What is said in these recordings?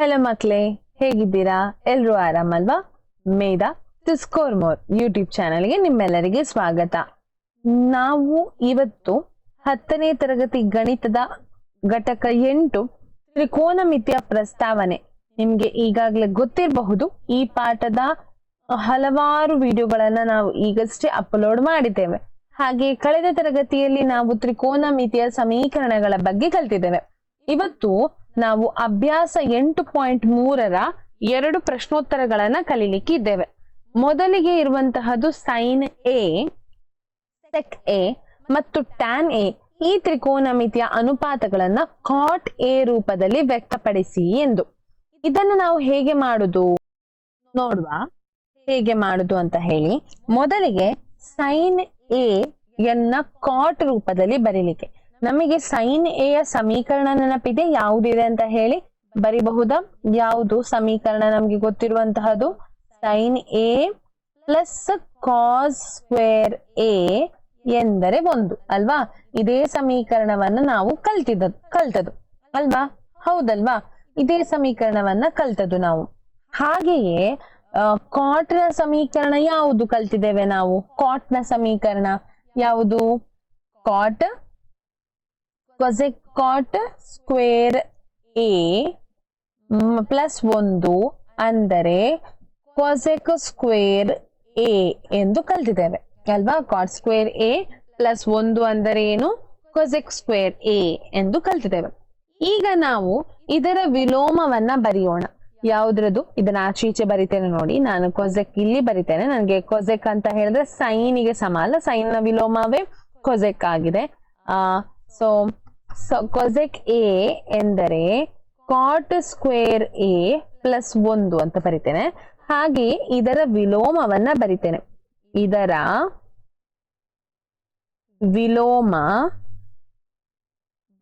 Hello ಮಕ್ಳೇ. ಹೇಗಿದ್ದೀರಾ? ಎಲ್ರೂ ಆರಾಮಲ್ವಾ? Medha to score more YouTube ಚಾನಲ್ಗೆ ನಿಮ್ಮೆಲ್ಲರಿಗೆ ಸ್ವಾಗತ. ನಾವು ಇವತ್ತು ಹತ್ತನೇ ತರಗತಿ ಗಣಿತದ ಘಟಕ ಎಂಟು ತ್ರಿಕೋನ ಮಿತಿಯ ಪ್ರಸ್ತಾವನೆ. ನಿಮ್ಗೆ ಈಗಾಗಲೇ ಗೊತ್ತಿರಬಹುದು, ಈ ಪಾಠದ ಹಲವಾರು ವಿಡಿಯೋಗಳನ್ನ ನಾವು ಈಗಷ್ಟೇ ಅಪ್ಲೋಡ್ ಮಾಡಿದ್ದೇವೆ. ಹಾಗೆ ಕಳೆದ ತರಗತಿಯಲ್ಲಿ ನಾವು ತ್ರಿಕೋನ ಮಿತಿಯ ಸಮೀಕರಣಗಳ ಬಗ್ಗೆ ಕಲ್ತಿದ್ದೇವೆ. ಇವತ್ತು ನಾವು ಅಭ್ಯಾಸ ಎಂಟು ಪಾಯಿಂಟ್ ಮೂರರ ಎರಡು ಪ್ರಶ್ನೋತ್ತರಗಳನ್ನ ಕಲೀಲಿಕ್ಕೆ ಇದ್ದೇವೆ. ಮೊದಲಿಗೆ ಇರುವಂತಹದ್ದು ಸೈನ್ ಎ ಸೆಕ್ ಎ ಮತ್ತು ಟ್ಯಾನ್ ಎ ಈ ತ್ರಿಕೋನಮಿತಿಯ ಅನುಪಾತಗಳನ್ನ ಕಾಟ್ ಎ ರೂಪದಲ್ಲಿ ವ್ಯಕ್ತಪಡಿಸಿ ಎಂದು. ಇದನ್ನು ನಾವು ಹೇಗೆ ಮಾಡುದು? ನೋಡುವ. ಹೇಗೆ ಮಾಡುದು ಅಂತ ಹೇಳಿ. ಮೊದಲಿಗೆ ಸೈನ್ ಎ ಯನ್ನ ಕಾಟ್ ರೂಪದಲ್ಲಿ ಬರೀಲಿಕ್ಕೆ. ನಮಗೆ ಸೈನ್ ಎ ಯ ಸಮೀಕರಣ ನೆನಪಿದೆ? ಯಾವುದಿದೆ ಅಂತ ಹೇಳಿ ಬರಿಬಹುದಾ? ಯಾವುದು ಸಮೀಕರಣ ನಮ್ಗೆ ಗೊತ್ತಿರುವಂತಹದು sine A plus cos square A ಎಂದರೆ ಒಂದು, ಅಲ್ವಾ? ಇದೇ ಸಮೀಕರಣವನ್ನ ನಾವು ಕಲ್ತಿದ್ದ ಕಲ್ತದು ಅಲ್ವಾ? ಹೌದಲ್ವಾ? ಇದೇ ಸಮೀಕರಣವನ್ನ ಕಲ್ತದ್ದು ನಾವು. ಹಾಗೆಯೇ ಕಾಟ್ನ ಸಮೀಕರಣ ಯಾವುದು ಕಲ್ತಿದ್ದೇವೆ ನಾವು? ಕಾಟ್ನ ಸಮೀಕರಣ ಯಾವುದು? Cot cosec cot square A plus ಒಂದು, ಅಂದರೆ ಕೊಸೆಕ್ ಸ್ಕ್ವೇರ್ ಎ ಎಂದು ಕಲ್ತಿದ್ದೇವೆ. ಅಲ್ವಾ? ಕಾಟ್ ಸ್ಕ್ವೇರ್ ಎ ಪ್ಲಸ್ ಒಂದು ಅಂದರೆ ಏನು? ಕೊಸೆಕ್ ಸ್ಕ್ವೇರ್ ಎ ಎಂದು ಕಲ್ತಿದ್ದೇವೆ. ಈಗ ನಾವು ಇದರ ವಿಲೋಮವನ್ನ ಬರೆಯೋಣ. ಯಾವ್ದ್ರದ್ದು? ಇದನ್ನ ಆಚೆ ಈಚೆ ಬರಿತೇನೆ ನೋಡಿ. ನಾನು ಕೊಸೆಕ್ ಇಲ್ಲಿ ಬರಿತೇನೆ. ನನಗೆ ಕೊಸೆಕ್ ಅಂತ ಹೇಳಿದ್ರೆ ಸೈನಿಗೆ ಸಮ ಅಲ್ಲ. ಸೈನ್ನ ವಿಲೋಮವೇ ಕೊಸೆಕ್ ಆಗಿದೆ. ಆ ಸೊ ಕೊಸೆಕ್ ಎ ಎಂದರೆ ಕಾಟ್ ಸ್ಕ್ವೇರ್ ಎ ಪ್ಲಸ್ ಒಂದು ಅಂತ ಬರಿತೇನೆ. ಹಾಗೆ ಇದರ ವಿಲೋಮವನ್ನ ಬರಿತೇನೆ. ಇದರ ವಿಲೋಮ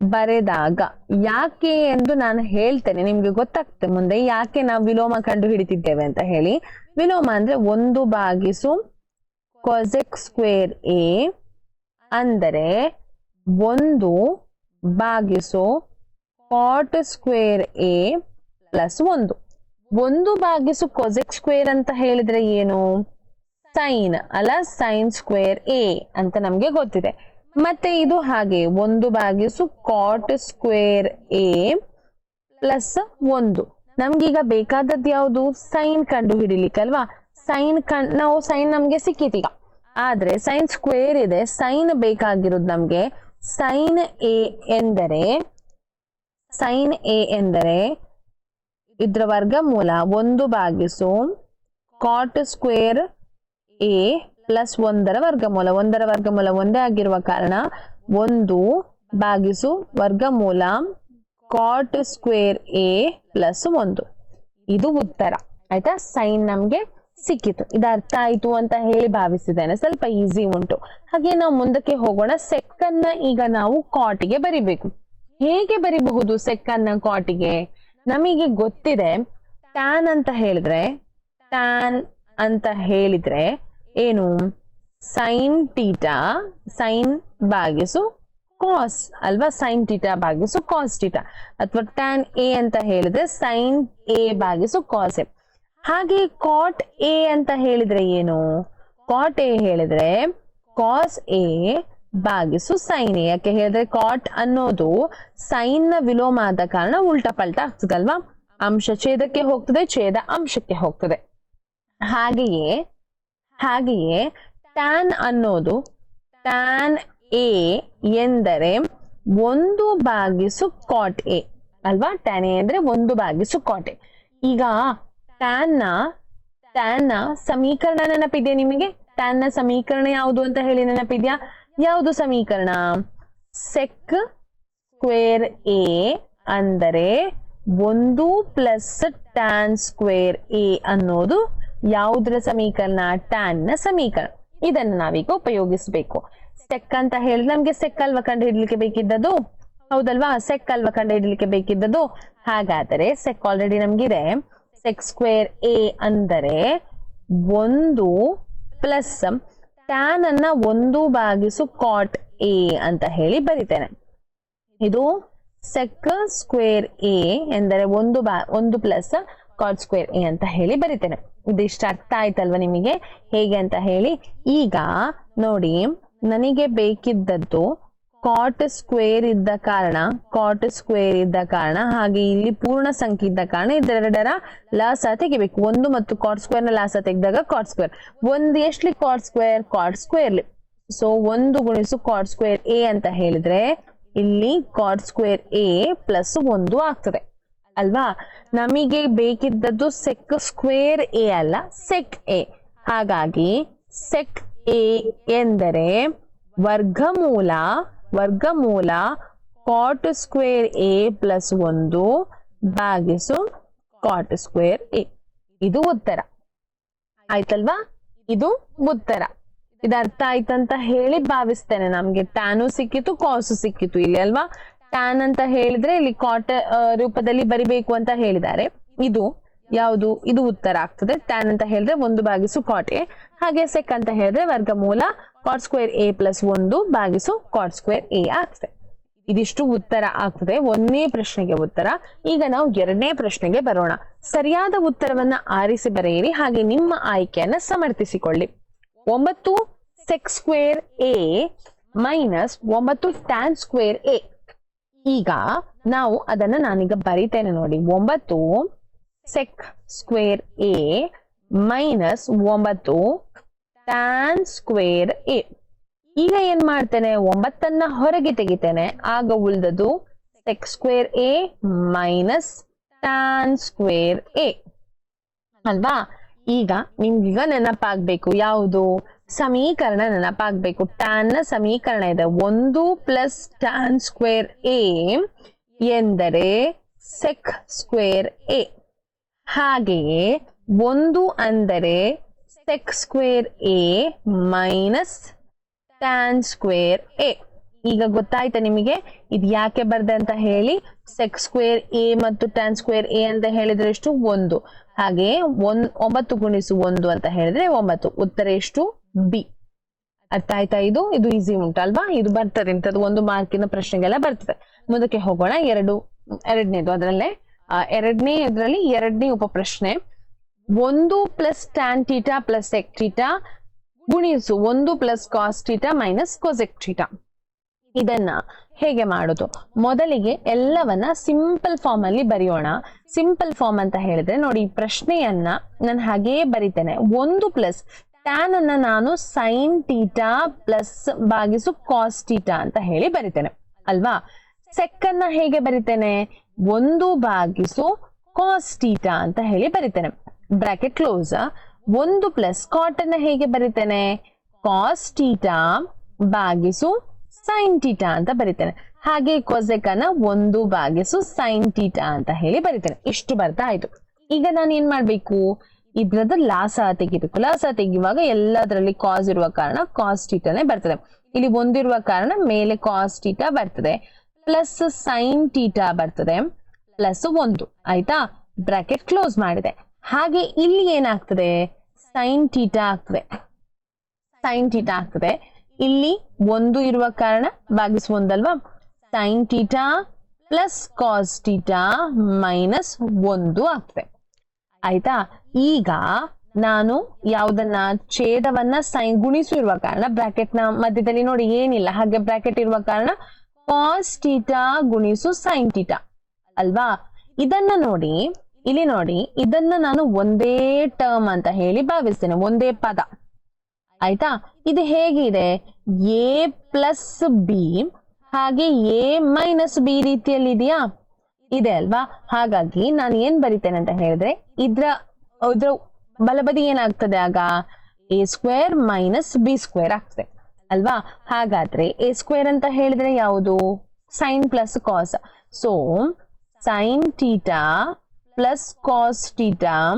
ಬರೆದಾಗ ಯಾಕೆ ಎಂದು ನಾನು ಹೇಳ್ತೇನೆ. ನಿಮ್ಗೆ ಗೊತ್ತಾಗ್ತದೆ ಮುಂದೆ ಯಾಕೆ ನಾವು ವಿಲೋಮ ಕಂಡು ಹಿಡಿತಿದ್ದೇವೆ ಅಂತ ಹೇಳಿ. ವಿಲೋಮ ಅಂದ್ರೆ ಒಂದು ಬಾಗಿಸು ಕೊಸೆಕ್ ಸ್ಕ್ವೇರ್ ಎ ಅಂದರೆ ಒಂದು ಬಾಗಿಸು ಕಾಟ್ ಸ್ಕ್ವೇರ್ ಎ ಪ್ಲಸ್ ಒಂದು. ಒಂದು ಭಾಗಿಸು ಕೊಸೆಕ್ ಸ್ಕ್ವೇರ್ ಅಂತ ಹೇಳಿದ್ರೆ ಏನು? ಸೈನ್ ಅಲ್ಲ ಸೈನ್ ಸ್ಕ್ವೇರ್ ಎ ಅಂತ ನಮ್ಗೆ ಗೊತ್ತಿದೆ. ಮತ್ತೆ ಇದು ಹಾಗೆ, ಒಂದು ಭಾಗಿಸು ಕಾಟ್ ಸ್ಕ್ವೇರ್ ಎ ಪ್ಲಸ್ ಒಂದು. ನಮ್ಗೀಗ ಬೇಕಾದದ್ದು ಯಾವುದು? ಸೈನ್ ಕಂಡು ಹಿಡಿಲಿಕ್ಕಲ್ವಾ ಸೈನ್ ಕಣ್ ನಾವು ಸೈನ್ ನಮ್ಗೆ ಸಿಕ್ಕಿತೀಗ ಆದ್ರೆ ಸೈನ್ ಸ್ಕ್ವೇರ್ ಇದೆ ಸೈನ್ ಬೇಕಾಗಿರೋದು ನಮ್ಗೆ ಸೈನ್ ಎ ಎಂದರೆ ಸೈನ್ ಎ ಎಂದರೆ ಇದರ ವರ್ಗಮೂಲ ಒಂದು ಭಾಗಿಸು ಕಾಟ್ ಸ್ಕ್ವೇರ್ ಎ ಪ್ಲಸ್ ಒಂದರ ವರ್ಗಮೂಲ. ಒಂದರ ವರ್ಗಮೂಲ ಒಂದೇ ಆಗಿರುವ ಕಾರಣ ಒಂದು ಬಾಗಿಸು ವರ್ಗಮೂಲ ಕಾಟ್ ಸ್ಕ್ವೇರ್ ಎ ಪ್ಲಸ್ ಒಂದು. ಇದು ಉತ್ತರ. ಆಯ್ತಾ? ಸೈನ್ ನಮ್ಗೆ ಸಿಕ್ಕಿತು. ಇದು ಅರ್ಥ ಆಯ್ತು ಅಂತ ಹೇಳಿ ಭಾವಿಸಿದ್ದೇನೆ. ಸ್ವಲ್ಪ ಈಸಿ ಉಂಟು. ಹಾಗೆ ನಾವು ಮುಂದಕ್ಕೆ ಹೋಗೋಣ. ಸೆಕ್ಕನ್ನ ಈಗ ನಾವು ಕಾಟಿಗೆ ಬರಿಬೇಕು. ಹೇಗೆ ಬರಿಬಹುದು ಸೆಕ್ಕನ್ನ ಕಾಟಿಗೆ ನಮಗೆ ಗೊತ್ತಿದೆ. ಟ್ಯಾನ್ ಅಂತ ಹೇಳಿದ್ರೆ ಟ್ಯಾನ್ ಅಂತ ಹೇಳಿದ್ರೆ ಏನು? ಸೈನ್ ಟೀಟಾ ಸೈನ್ ಬಾಗಿಸು ಕಾಸ್ ಅಲ್ವಾ? ಸೈನ್ ಟೀಟಾ ಬಾಗಿಸು ಕಾಸ್ ಟೀಟಾ ಅಥವಾ ಟ್ಯಾನ್ ಎ ಅಂತ ಹೇಳಿದ್ರೆ ಸೈನ್ ಎ ಬಾಗಿಸು ಕಾಸ್ ಎ ಹಾಗೆ ಕಾಟ್ ಎ ಅಂತ ಹೇಳಿದ್ರೆ ಏನು? ಕಾಟ್ ಎ ಹೇಳಿದ್ರೆ ಕಾಸ್ ಎ ಬಾಗಿಸು ಸೈನ್ ಎ ಯಾಕೆ ಹೇಳಿದ್ರೆ ಕಾಟ್ ಅನ್ನೋದು ಸೈನ್ನ ವಿಲೋಮ ಆದ ಕಾರಣ ಉಲ್ಟಾ ಪಲ್ಟಾ ಆಗ್ತದಲ್ವಾ? ಅಂಶ ಛೇದಕ್ಕೆ ಹೋಗ್ತದೆ, ಛೇದ ಅಂಶಕ್ಕೆ ಹೋಗ್ತದೆ. ಹಾಗೆಯೇ ಹಾಗೆಯೇ ಟ್ಯಾನ್ ಅನ್ನೋದು ಟ್ಯಾನ್ ಎ ಎಂದರೆ ಒಂದು ಬಾಗಿಸು ಕಾಟ್ ಎ ಅಲ್ವಾ? ಟ್ಯಾನ್ ಎ ಅಂದ್ರೆ ಒಂದು ಬಾಗಿಸು ಕಾಟ್ ಎ ಈಗ ಟ್ಯಾನ್ನ ಟ್ಯಾನ್ನ ಸಮೀಕರಣ ನೆನಪಿದ್ಯಾ ನಿಮಗೆ? ಟ್ಯಾನ್ನ ಸಮೀಕರಣ ಯಾವುದು ಅಂತ ಹೇಳಿ ನೆನಪಿದ್ಯಾ? ಯಾವುದು ಸಮೀಕರಣ? ಸೆಕ್ ಸ್ಕ್ವೇರ್ ಎ ಅಂದರೆ ಒಂದು ಪ್ಲಸ್ ಟ್ಯಾನ್ ಸ್ಕ್ವೇರ್ ಎ ಅನ್ನೋದು ಯಾವುದರ ಸಮೀಕರಣ? ಟ್ಯಾನ್ನ ಸಮೀಕರಣ. ಇದನ್ನು ನಾವೀಗ ಉಪಯೋಗಿಸಬೇಕು. ಸೆಕ್ ಅಂತ ಹೇಳಿದ್ರೆ ನಮ್ಗೆ ಸೆಕ್ ಅಲ್ವಾ ಕಂಡು ಹಿಡ್ಲಿಕ್ಕೆ ಬೇಕಿದ್ದದು ಹೌದಲ್ವಾ? ಸೆಕ್ ಅಲ್ವಾ ಕಂಡು ಹಿಡ್ಲಿಕ್ಕೆ ಬೇಕಿದ್ದದು ಹಾಗಾದರೆ ಸೆಕ್ ಆಲ್ರೆಡಿ ನಮ್ಗಿದೆ. ಸೆಕ್ ಸ್ಕ್ವೇರ್ ಎ ಅಂದರೆ ಒಂದು ಪ್ಲಸ್ ಟ್ಯಾನ್ ಅನ್ನ ಒಂದು ಬಾಗಿಸು ಕಾಟ್ ಎ ಅಂತ ಹೇಳಿ ಬರಿತೇನೆ. ಇದು ಸೆಕ್ ಸ್ಕ್ವೇರ್ ಎ ಎಂದರೆ ಒಂದು ಬಾ, ಒಂದು ಪ್ಲಸ್ ಕಾಟ್ ಸ್ಕ್ವೇರ್ ಎ ಅಂತ ಹೇಳಿ ಬರಿತೇನೆ. ಇಷ್ಟ ಅರ್ಥ ಆಯ್ತಲ್ವಾ ನಿಮಗೆ? ಹೇಗೆ ಅಂತ ಹೇಳಿ ಈಗ ನೋಡಿ, ನನಗೆ ಬೇಕಿದ್ದದ್ದು ಕಾಟ್ ಸ್ಕ್ವೇರ್ ಇದ್ದ ಕಾರಣ ಕಾಟ್ ಸ್ಕ್ವೇರ್ ಇದ್ದ ಕಾರಣ, ಹಾಗೆ ಇಲ್ಲಿ ಪೂರ್ಣ ಸಂಖ್ಯೆ ಇದ್ದ ಕಾರಣ ಇದೆರಡರ ಲಾಸ ತೆಗಿಬೇಕು. ಒಂದು ಮತ್ತು ಕಾಟ್ ಸ್ಕ್ವೇರ್ನ ಲಾಸ ತೆಗೆದಾಗ ಕಾಟ್ ಸ್ಕ್ವೇರ್ ಒಂದು ಎಷ್ಟ್ಲಿ ಕಾಟ್ ಸ್ಕ್ವೇರ್ ಕಾಟ್ ಸ್ಕ್ವೇರ್ಲಿ ಸೊ ಒಂದು ಗುಣಿಸು ಕಾಟ್ ಸ್ಕ್ವೇರ್ ಎ ಅಂತ ಹೇಳಿದ್ರೆ, ಇಲ್ಲಿ ಕಾಟ್ ಸ್ಕ್ವೇರ್ ಎ ಪ್ಲಸ್ ಒಂದು ಆಗ್ತದೆ. ಅಲ್ವಾ? ನಮಗೆ ಬೇಕಿದ್ದದ್ದು ಸೆಕ್ ಸ್ಕ್ವೇರ್ ಎ ಅಲ್ಲ ಸೆಕ್ ಎ ಹಾಗಾಗಿ ಸೆಕ್ ಎ ಎಂದರೆ ವರ್ಗಮೂಲ ವರ್ಗಮೂಲ ಕಾಟ್ ಸ್ಕ್ವೇರ್ ಎ ಪ್ಲಸ್ ಒಂದು ಭಾಗಿಸು ಕಾಟ್ ಸ್ಕ್ವೇರ್ ಎ ಇದು ಉತ್ತರ. ಆಯ್ತಲ್ವಾ? ಇದು ಉತ್ತರ. ಇದು ಅರ್ಥ ಆಯ್ತಂತ ಹೇಳಿ ಭಾವಿಸ್ತೇನೆ ನಮ್ಗೆ. ಟ್ಯಾನು ಸಿಕ್ಕಿತು ಕಾಸು ಸಿಕ್ಕಿತು ಇಲ್ಲಿ ಅಲ್ವಾ? ಟ್ಯಾನ್ ಅಂತ ಹೇಳಿದ್ರೆ ಇಲ್ಲಿ ಕಾಟ ರೂಪದಲ್ಲಿ ಬರಿಬೇಕು ಅಂತ ಹೇಳಿದ್ದಾರೆ. ಇದು ಯಾವುದು? ಇದು ಉತ್ತರ ಆಗ್ತದೆ. ಟ್ಯಾನ್ ಅಂತ ಹೇಳಿದ್ರೆ ಒಂದು ಭಾಗಿಸು ಕಾಟ್ ಹಾಗೆ ಸೆಕ್ ಅಂತ ಹೇಳಿದ್ರೆ ವರ್ಗಮೂಲ ಕಾಟ್ ಸ್ಕ್ವೇರ್ ಎ ಪ್ಲಸ್ ಒಂದು ಭಾಗಿಸು ಕಾಟ್ ಸ್ಕ್ವೇರ್ ಎ ಆಗ್ತದೆ. ಇದಿಷ್ಟು ಉತ್ತರ ಆಗ್ತದೆ. ಒಂದನೇ ಪ್ರಶ್ನೆಗೆ ಉತ್ತರ. ಈಗ ನಾವು ಎರಡನೇ ಪ್ರಶ್ನೆಗೆ ಬರೋಣ. ಸರಿಯಾದ ಉತ್ತರವನ್ನ ಆರಿಸಿ ಬರೆಯಿರಿ. ಹಾಗೆ ನಿಮ್ಮ ಆಯ್ಕೆಯನ್ನ ಸಮರ್ಥಿಸಿಕೊಳ್ಳಿ. ಒಂಬತ್ತು ಸೆಕ್ಸ್ ಸ್ಕ್ವೇರ್ ಎ ಮೈನಸ್ ಒಂಬತ್ತು ಟ್ಯಾನ್ ಸ್ಕ್ವೇರ್ ಎ ಈಗ ನಾವು ಅದನ್ನ ನಾನೀಗ ಬರಿತೇನೆ ನೋಡಿ. ಒಂಬತ್ತು ಸೆಕ್ ಸ್ಕ್ವೇರ್ ಎ ಮೈನಸ್ ಒಂಬತ್ತು ಟ್ಯಾನ್ ಸ್ಕ್ವೇರ್ ಎ ಈಗ ಏನ್ ಮಾಡ್ತೇನೆ? ಒಂಬತ್ತನ್ನ ಹೊರಗೆ ತೆಗಿತೇನೆ. ಆಗ ಉಳಿದದು sec square A minus tan square A ಅಲ್ವಾ? ಈಗ ನಿಮ್ಗೀಗ ನೆನಪಾಗ್ಬೇಕು. ಯಾವುದು? ಸಮೀಕರಣ ನೆನಪಾಗ್ಬೇಕು. ಟ್ಯಾನ್ನ ಸಮೀಕರಣ ಇದೆ. ಒಂದು ಪ್ಲಸ್ ಟ್ಯಾನ್ ಸ್ಕ್ವೇರ್ ಎ ಎಂದರೆ ಸೆಕ್ ಸ್ಕ್ವೇರ್ ಎ ಹಾಗೆಯೇ ಒಂದು ಅಂದರೆ sec square a minus tan square a. ಈಗ ಗೊತ್ತಾಯ್ತಾ ನಿಮಗೆ? ಇದು ಯಾಕೆ ಬರ್ದೆ ಅಂತ ಹೇಳಿ ಸೆಕ್ ಸ್ಕ್ವೇರ್ ಎ ಮತ್ತು ಟ್ಯಾನ್ ಸ್ಕ್ವೇರ್ ಎ ಅಂತ ಹೇಳಿದ್ರೆ ಎಷ್ಟು? ಒಂದು. ಹಾಗೆ ಒಂದ್ ಒಂಬತ್ತು ಗುಣಿಸು ಒಂದು ಅಂತ ಹೇಳಿದ್ರೆ ಒಂಬತ್ತು. ಉತ್ತರ ಎಷ್ಟು? ಬಿ ಅರ್ಥ ಆಯ್ತಾ ಇದು? ಇದು ಈಸಿ ಉಂಟಲ್ವಾ ಇದು ಬರ್ತದೆ ಇಂಥದ್ದು ಒಂದು ಮಾರ್ಕಿನ ಪ್ರಶ್ನೆಗೆಲ್ಲ ಬರ್ತದೆ. ಮುಂದಕ್ಕೆ ಹೋಗೋಣ. ಎರಡು, ಎರಡನೇದು ಅದರಲ್ಲೇ. ಎರಡನೇ ಇದರಲ್ಲಿ ಎರಡನೇ ಉಪಪ್ರಶ್ನೆ. ಒಂದು plus tan theta plus sec theta ಗುಣಿಸು ಒಂದು plus cos theta minus cosec theta ಇದನ್ನ ಹೇಗೆ ಮಾಡೋದು? ಮೊದಲಿಗೆ ಎಲ್ಲವನ್ನ ಸಿಂಪಲ್ ಫಾರ್ಮ್ ಅಲ್ಲಿ ಬರೆಯೋಣ. ಸಿಂಪಲ್ ಫಾರ್ಮ್ ಅಂತ ಹೇಳಿದ್ರೆ ನೋಡಿ, ಈ ಪ್ರಶ್ನೆಯನ್ನ ನಾನು ಹಾಗೇ ಬರಿತೇನೆ. ಒಂದು ಪ್ಲಸ್ ಟ್ಯಾನ್ ಅನ್ನ ನಾನು ಸೈನ್ ಟೀಟಾ ಪ್ಲಸ್ ಭಾಗಿಸು ಕಾಸ್ ಟೀಟಾ ಅಂತ ಹೇಳಿ ಬರಿತೇನೆ. ಅಲ್ವಾ? ಸೆಕ್ ಅನ್ನ ಹೇಗೆ ಬರಿತೇನೆ? ಒಂದು ಭಾಗಿಸು ಕಾಸ್ ಟೀಟಾ ಅಂತ ಹೇಳಿ ಬರಿತೇನೆ. ಬ್ರಾಕೆಟ್ ಕ್ಲೋಸ್ ಒಂದು ಪ್ಲಸ್ ಕಾಟ್ ಅನ್ನ ಹೇಗೆ ಬರಿತೇನೆ? ಕಾಸ್ ಟೀಟಾ ಬಾಗಿಸು ಸೈನ್ ಟೀಟಾ ಅಂತ ಬರಿತೇನೆ. ಹಾಗೆ ಕೊಸೆಕ್ ಅನ್ನ ಒಂದು ಬಾಗಿಸು ಸೈನ್ ಟೀಟಾ ಅಂತ ಹೇಳಿ ಬರಿತೇನೆ. ಇಷ್ಟು ಬರ್ತಾ ಆಯ್ತು. ಈಗ ನಾನು ಏನ್ ಮಾಡ್ಬೇಕು? ಇದ್ರದ್ದು ಲಾಸ ತೆಗಿಬೇಕು. ಲಾಸ ತೆಗೆಯುವಾಗ ಎಲ್ಲದರಲ್ಲಿ ಕಾಸ್ ಇರುವ ಕಾರಣ ಕಾಸ್ ಟೀಟಾನೇ ಬರ್ತದೆ. ಇಲ್ಲಿ ಒಂದಿರುವ ಕಾರಣ ಮೇಲೆ ಕಾಸ್ ಟೀಟಾ ಬರ್ತದೆ. ಪ್ಲಸ್ ಸೈನ್ ಟೀಟಾ ಬರ್ತದೆ. ಪ್ಲಸ್ ಒಂದು. ಆಯ್ತಾ? ಬ್ರಾಕೆಟ್ ಕ್ಲೋಸ್ ಮಾಡಿದೆ. ಹಾಗೆ ಇಲ್ಲಿ ಏನಾಗ್ತದೆ? ಸೈನ್ ಟೀಟಾ ಆಗ್ತದೆ. ಸೈನ್ ಟೀಟಾ ಆಗ್ತದೆ. ಇಲ್ಲಿ ಒಂದು ಇರುವ ಕಾರಣ ಭಾಗಿಸುವ ಒಂದಲ್ವಾ? Sine theta plus cos theta minus ಒಂದು ಆಗ್ತದೆ. ಆಯ್ತಾ? ಈಗ ನಾನು ಯಾವ್ದನ್ನ ಛೇದವನ್ನ ಸೈನ್ ಗುಣಿಸು ಇರುವ ಕಾರಣ ಬ್ರಾಕೆಟ್ನ ಮಧ್ಯದಲ್ಲಿ ನೋಡಿ, ಏನಿಲ್ಲ. ಹಾಗೆ ಬ್ರಾಕೆಟ್ ಇರುವ ಕಾರಣ ಕಾಸ್ ಟೀಟಾ ಗುಣಿಸು ಸೈನ್ ಟೀಟಾ ಅಲ್ವಾ? ಇದನ್ನ ನೋಡಿ ಇಲ್ಲಿ ನೋಡಿ, ಇದನ್ನ ನಾನು ಒಂದೇ ಟರ್ಮ್ ಅಂತ ಹೇಳಿ ಭಾವಿಸ್ತೇನೆ, ಒಂದೇ ಪದ. ಆಯ್ತಾ? ಇದು ಹೇಗಿದೆ? ಎ ಪ್ಲಸ್ ಬಿ ಹಾಗೆ ಎ ಮೈನಸ್ ಬಿ ರೀತಿಯಲ್ಲಿ ಇದೆಯಾ? ಇದೆ ಅಲ್ವಾ? ಹಾಗಾಗಿ ನಾನು ಏನ್ ಬರಿತೇನೆ ಅಂತ ಹೇಳಿದ್ರೆ, ಇದ್ರ ಇದ್ರ ಬಲಬದಿ ಏನಾಗ್ತದೆ ಆಗ? A square minus B square ಆಗ್ತದೆ, ಅಲ್ವಾ? ಹಾಗಾದ್ರೆ ಎ ಸ್ಕ್ವೇರ್ ಅಂತ ಹೇಳಿದ್ರೆ ಯಾವುದು? Sine plus cos so sine theta plus cos theta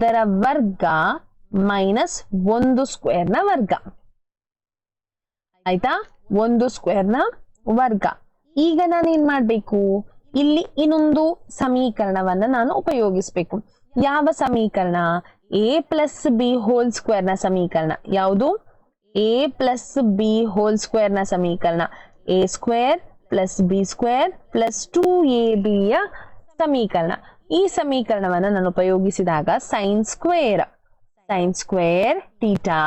ದರ ವರ್ಗ ಮೈನಸ್ ಒಂದು ಸ್ಕ್ವೇರ್ನ ವರ್ಗ. ಆಯ್ತಾ? ಒಂದು ಸ್ಕ್ವೇರ್ನ ವರ್ಗ. ಈಗ ನಾನು ಏನ್ ಮಾಡ್ಬೇಕು? ಇಲ್ಲಿ ಇನ್ನೊಂದು ಸಮೀಕರಣವನ್ನ ನಾನು ಉಪಯೋಗಿಸ್ಬೇಕು. ಯಾವ ಸಮೀಕರಣ? ಎ ಪ್ಲಸ್ ಬಿ ಹೋಲ್ ಸ್ಕ್ವೇರ್ನ ಸಮೀಕರಣ. ಯಾವುದು? ಎ ಪ್ಲಸ್ ಬಿ ಹೋಲ್ ಸ್ಕ್ವೇರ್ನ ಸಮೀಕರಣ. A square plus B square plus two A ಬಿಯ ಸಮೀಕರಣ. ಈ ಸಮೀಕರಣವನ್ನು ನಾನು ಉಪಯೋಗಿಸಿದಾಗ sine square sine square theta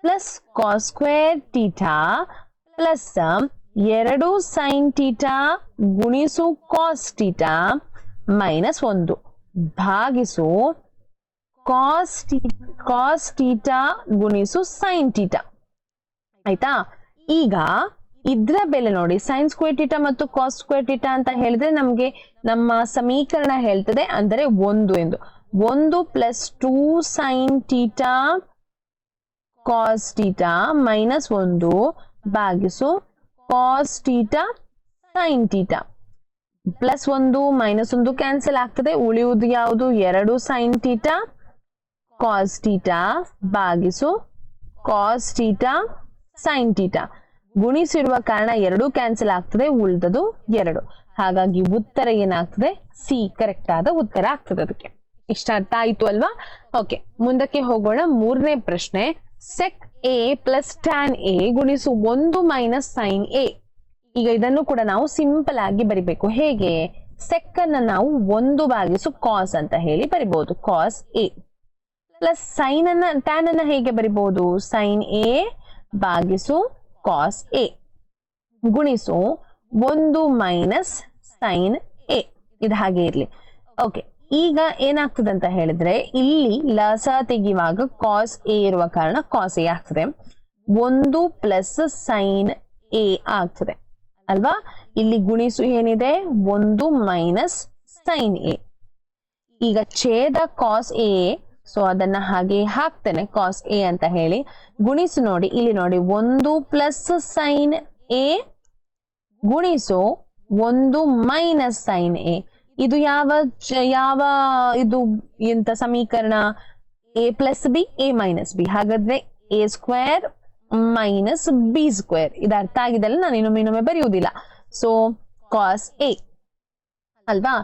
plus cos square theta plus ಎರಡು ಸೈನ್ ಟೀಟಾ ಗುಣಿಸು ಕಾಸ್ ಟೀಟಾ ಮೈನಸ್ ಒಂದು. ಭಾಗಿಸು ಕಾಸ್ ಕಾಸ್ ಟೀಟಾ ಗುಣಿಸು ಸೈನ್ ಟೀಟಾ ಆಯ್ತಾ? ಈಗ ಇದ್ರ ಬೆಲೆ ನೋಡಿ ಸೈನ್ ಸ್ಕ್ವೇರ್ ಟೀಟಾ ಮತ್ತು ಕಾಸ್ ಸ್ಕ್ವೇರ್ ಟೀಟಾ ಅಂತ ಹೇಳಿದ್ರೆ ನಮ್ಗೆ ನಮ್ಮ ಸಮೀಕರಣ ಹೇಳ್ತದೆ, ಅಂದರೆ ಒಂದು ಎಂದು. ಒಂದು plus two sine theta cos theta minus ಒಂದು ಭಾಗಿಸು cos theta sine theta plus ಒಂದು ಮೈನಸ್ ಒಂದು ಕ್ಯಾನ್ಸಲ್ ಆಗ್ತದೆ, ಉಳಿಯುವುದು ಯಾವುದು? ಎರಡು ಸೈನ್ ಟೀಟಾ ಕಾಸ್ ಟೀಟಾ ಭಾಗಿಸು ಕಾಸ್ ಟೀಟಾ ಸೈನ್ ಟೀಟಾ ಗುಣಿಸಿರುವ ಕಾರಣ ಎರಡು ಕ್ಯಾನ್ಸಲ್ ಆಗ್ತದೆ ಉಳಿದದು ಎರಡು. ಹಾಗಾಗಿ ಉತ್ತರ ಏನಾಗ್ತದೆ? ಸಿ ಕರೆಕ್ಟ್ ಆದ ಉತ್ತರ ಆಗ್ತದೆ ಅದಕ್ಕೆ. ಇಷ್ಟ ಅರ್ಥ ಆಯ್ತು ಅಲ್ವಾ? ಓಕೆ ಮುಂದಕ್ಕೆ ಹೋಗೋಣ. ಮೂರನೇ ಪ್ರಶ್ನೆ. Sec A plus tan A ಗುಣಿಸು ಒಂದು ಮೈನಸ್ ಸೈನ್ ಎ ಈಗ ಇದನ್ನು ಕೂಡ ನಾವು ಸಿಂಪಲ್ ಆಗಿ ಬರಿಬೇಕು. ಹೇಗೆ? ಸೆಕ್ ಅನ್ನ ನಾವು ಒಂದು ಭಾಗಿಸು ಕಾಸ್ ಅಂತ ಹೇಳಿ ಬರಿಬಹುದು ಕಾಸ್ ಎ ಪ್ಲಸ್ ಸೈನ್ ಅನ್ನ ಟ್ಯಾನ್ ಅನ್ನ ಹೇಗೆ ಬರಿಬಹುದು ಸೈನ್ ಎ ಭಾಗಿಸು ಕಾಸ್ ಎ ಗುಣಿಸು ಒಂದು ಮೈನಸ್ ಸೈನ್ ಎ ಇದು ಹಾಗೆ ಇರಲಿ. ಓಕೆ ಈಗ ಏನಾಗ್ತದೆ ಅಂತ ಹೇಳಿದ್ರೆ, ಇಲ್ಲಿ ಲಸ ತೆಗೆಯುವಾಗ ಕಾಸ್ ಎ ಇರುವ ಕಾರಣ ಕಾಸ್ ಎ ಆಗ್ತದೆ. ಒಂದು ಪ್ಲಸ್ ಸೈನ್ ಎ ಆಗ್ತದೆ. ಅಲ್ವಾ? ಇಲ್ಲಿ ಗುಣಿಸು ಏನಿದೆ? ಒಂದು ಮೈನಸ್ ಸೈನ್ ಎ ಈಗ ಛೇದ ಕಾಸ್ ಎ ಸೊ ಅದನ್ನ ಹಾಗೆ ಹಾಕ್ತೇನೆ ಕಾಸ್ ಎ ಅಂತ ಹೇಳಿ. ಗುಣಿಸು ನೋಡಿ, ಇಲ್ಲಿ ನೋಡಿ, ಒಂದು ಪ್ಲಸ್ ಸೈನ್ ಎ ಗುಣಿಸು ಒಂದು ಮೈನಸ್ ಸೈನ್ ಎ ಇದು ಯಾವ ಯಾವ ಇದು ಎಂತ ಸಮೀಕರಣ? A plus B A minus B ಹಾಗಾದ್ರೆ A square minus B square ಇದು ಅರ್ಥ ಆಗಿದೆಲ್ಲ ನಾನು ಇನ್ನೊಮ್ಮೆ ಇನ್ನೊಮ್ಮೆ ಬರೆಯುವುದಿಲ್ಲ. ಸೊ ಕಾಸ್ ಎ ಅಲ್ವಾ?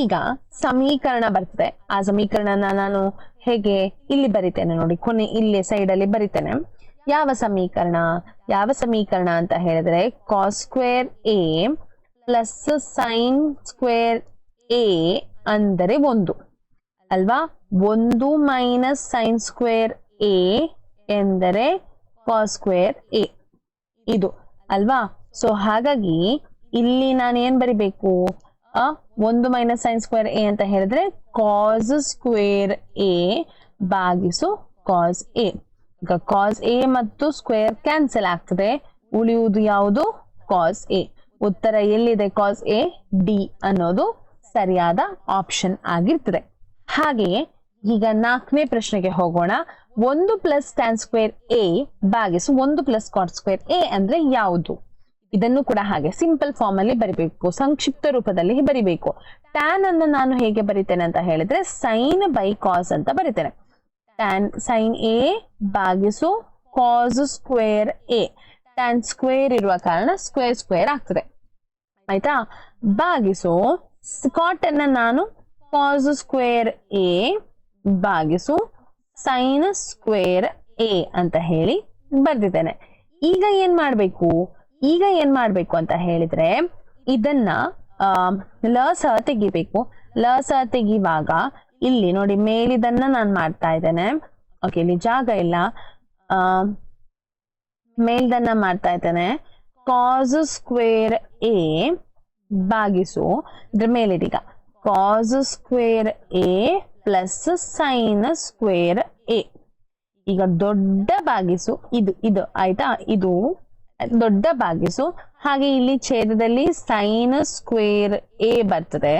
ಈಗ ಸಮೀಕರಣ ಬರ್ತದೆ. ಆ ಸಮೀಕರಣನ ನಾನು ಹೇಗೆ ಇಲ್ಲಿ ಬರಿತೇನೆ ನೋಡಿ, ಕೊನೆ ಇಲ್ಲಿ ಸೈಡ್ ಅಲ್ಲಿ ಬರಿತೇನೆ. ಯಾವ ಸಮೀಕರಣ ಯಾವ ಸಮೀಕರಣ ಅಂತ ಹೇಳಿದ್ರೆ cos square A plus sine square A ಅಂದರೆ ಒಂದು. ಅಲ್ವಾ? ಒಂದು ಮೈನಸ್ ಸೈನ್ ಸ್ಕ್ವೇರ್ ಎ ಎಂದರೆ ಕಾಸ್ ಸ್ಕ್ವೇರ್ ಎ ಇದು. ಅಲ್ವಾ? ಸೊ ಹಾಗಾಗಿ ಇಲ್ಲಿ ನಾನು ಏನ್ ಬರಿಬೇಕು? ಆ ಒಂದು ಮೈನಸ್ ಸೈನ್ ಸ್ಕ್ವೇರ್ ಎ ಅಂತ ಹೇಳಿದ್ರೆ ಕಾಸ್ ಸ್ಕ್ವೇರ್ ಎ ಭಾಗಿಸು ಕಾಸ್ ಎ ಈಗ ಕಾಸ್ ಎ ಮತ್ತು ಸ್ಕ್ವೇರ್ ಕ್ಯಾನ್ಸಲ್ ಆಗ್ತದೆ. ಉಳಿಯುವುದು ಯಾವುದು? ಕಾಸ್ ಎ ಉತ್ತರ ಎಲ್ಲಿದೆ ಕಾಸ್ ಎ ಡಿ ಅನ್ನೋದು ಸರಿಯಾದ ಆಪ್ಷನ್ ಆಗಿರ್ತದೆ. ಹಾಗೆಯೇ ಈಗ ನಾಲ್ಕನೇ ಪ್ರಶ್ನೆಗೆ ಹೋಗೋಣ. ಒಂದು ಪ್ಲಸ್ ಟ್ಯಾನ್ ಸ್ಕ್ವೇರ್ ಎ ಭಾಗಿಸು ಒಂದು ಪ್ಲಸ್ ಕಾಟ್ ಸ್ಕ್ವೇರ್ ಎ ಅಂದ್ರೆ ಯಾವುದು? ಇದನ್ನು ಕೂಡ ಹಾಗೆ ಸಿಂಪಲ್ ಫಾರ್ಮ್ ಅಲ್ಲಿ ಬರಿಬೇಕು. ಸಂಕ್ಷಿಪ್ತ ರೂಪದಲ್ಲಿ ಬರಿಬೇಕು. ಟ್ಯಾನ್ ಅನ್ನು ನಾನು ಹೇಗೆ ಬರಿತೇನೆ ಅಂತ ಹೇಳಿದ್ರೆ ಸೈನ್ ಬೈ ಕಾಸ್ ಅಂತ ಬರಿತೇನೆ. Tan sine A ಬಾಗಿಸು cos square A tan square ಇರುವ ಕಾರಣ ಸ್ಕ್ವೇರ್ ಸ್ಕ್ವೇರ್ ಆಗ್ತದೆ. ಆಯ್ತಾ? ಬಾಗಿಸು ಕಾಟ್ ಅನ್ನ ನಾನು ಕಾಸ್ ಸ್ಕ್ವೇರ್ ಎ ಬಾಗಿಸು ಸೈನ್ ಸ್ಕ್ವೇರ್ ಎ ಅಂತ ಹೇಳಿ ಬರ್ದಿದ್ದೇನೆ. ಈಗ ಏನ್ ಮಾಡ್ಬೇಕು? ಈಗ ಏನ್ ಮಾಡ್ಬೇಕು ಅಂತ ಹೇಳಿದ್ರೆ ಇದನ್ನ ಆ, ಲ ಸ ತೆಗಿಬೇಕು. ಲ ಸ ತೆಗಿವಾಗ ಇಲ್ಲಿ ನೋಡಿ ಮೇಲಿದನ್ನ ನಾನು ಮಾಡ್ತಾ ಇದ್ದೇನೆ. ಓಕೆ ಇಲ್ಲಿ ಜಾಗ ಇಲ್ಲ. ಆ ಮೇಲ್ದನ್ನ ಮಾಡ್ತಾ ಇದ್ದೇನೆ. ಕಾಸ್ ಸ್ಕ್ವೇರ್ ಎ ಭಾಗಿಸು. ಇದ್ರ ಮೇಲಿದೀಗ cos square A plus sine square A ಈಗ ದೊಡ್ಡ ಭಾಗಿಸು. ಇದು ಇದು ಆಯ್ತಾ? ಇದು ದೊಡ್ಡ ಬಾಗಿಸು ಹಾಗೆ ಇಲ್ಲಿ ಛೇದದಲ್ಲಿ ಸೈನ್ ಸ್ಕ್ವೇರ್ ಎ ಬರ್ತದೆ.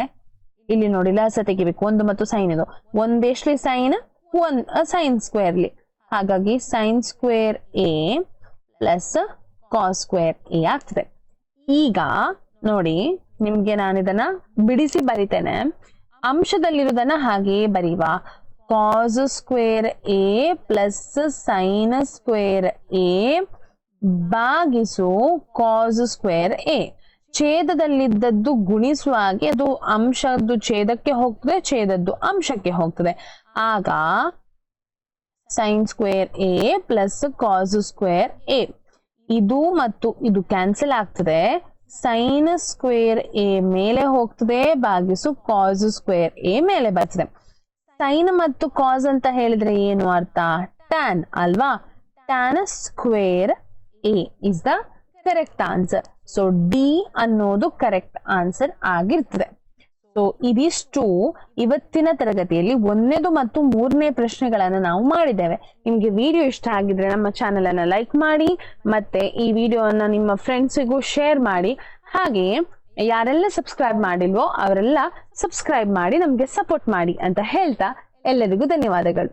ಇಲ್ಲಿ ನೋಡಿ ಲಸ ತೆಗಿಬೇಕು. ಒಂದು ಮತ್ತು ಸೈನ್ ಇದು. ಒಂದೇಶ್ಲಿ ಸೈನ್ ಒಂದ್ ಸೈನ್ ಸ್ಕ್ವೇರ್ಲಿ ಹಾಗಾಗಿ sine square A plus cos square A ಆಗ್ತದೆ. ಈಗ ನೋಡಿ, ನಿಮ್ಗೆ ನಾನು ಇದನ್ನ ಬಿಡಿಸಿ ಬರಿತೇನೆ. ಅಂಶದಲ್ಲಿರೋದನ್ನ ಹಾಗೆಯೇ ಬರೆಯುವ cos square A plus sine square A ಭಾಗಿಸು ಕಾಸ್ ಸ್ಕ್ವೇರ್ ಎ ಛೇದದಲ್ಲಿದ್ದದ್ದು ಗುಣಿಸುವಾಗೆ ಅದು ಅಂಶದ್ದು ಛೇದಕ್ಕೆ ಹೋಗ್ತದೆ, ಛೇದದ್ದು ಅಂಶಕ್ಕೆ ಹೋಗ್ತದೆ. ಆಗ sine square A plus cos square A ಇದು ಮತ್ತು ಇದು ಕ್ಯಾನ್ಸಲ್ ಆಗ್ತದೆ. ಸೈನ್ ಸ್ಕ್ವೇರ್ ಎ ಮೇಲೆ ಹೋಗ್ತದೆ ಭಾಗಿಸು ಕಾಸ್ ಸ್ಕ್ವೇರ್ ಎ ಮೇಲೆ ಬರ್ತದೆ. ಸೈನ್ ಮತ್ತು ಕಾಸ್ ಅಂತ ಹೇಳಿದ್ರೆ ಏನು ಅರ್ಥ? ಟ್ಯಾನ್ ಅಲ್ವಾ? Tan square A is the correct answer so D ಅನ್ನೋದು ಕರೆಕ್ಟ್ ಆನ್ಸರ್ ಆಗಿರ್ತದೆ. ಸೊ ಇದಿಷ್ಟು ಇವತ್ತಿನ ತರಗತಿಯಲ್ಲಿ ಒಂದನೇದು ಮತ್ತು ಮೂರನೇ ಪ್ರಶ್ನೆಗಳನ್ನು ನಾವು ಮಾಡಿದ್ದೇವೆ. ನಿಮಗೆ ವಿಡಿಯೋ ಇಷ್ಟ ಆಗಿದ್ರೆ ನಮ್ಮ ಚಾನೆಲ್ ಅನ್ನ ಲೈಕ್ ಮಾಡಿ, ಮತ್ತೆ ಈ ವಿಡಿಯೋವನ್ನ ನಿಮ್ಮ ಫ್ರೆಂಡ್ಸಿಗೂ ಶೇರ್ ಮಾಡಿ. ಹಾಗೆಯೇ, ಯಾರೆಲ್ಲ ಸಬ್ಸ್ಕ್ರೈಬ್ ಮಾಡಿಲ್ವೋ ಅವರೆಲ್ಲ ಸಬ್ಸ್ಕ್ರೈಬ್ ಮಾಡಿ, ನಮಗೆ ಸಪೋರ್ಟ್ ಮಾಡಿ ಅಂತ ಹೇಳ್ತಾ ಎಲ್ಲರಿಗೂ ಧನ್ಯವಾದಗಳು.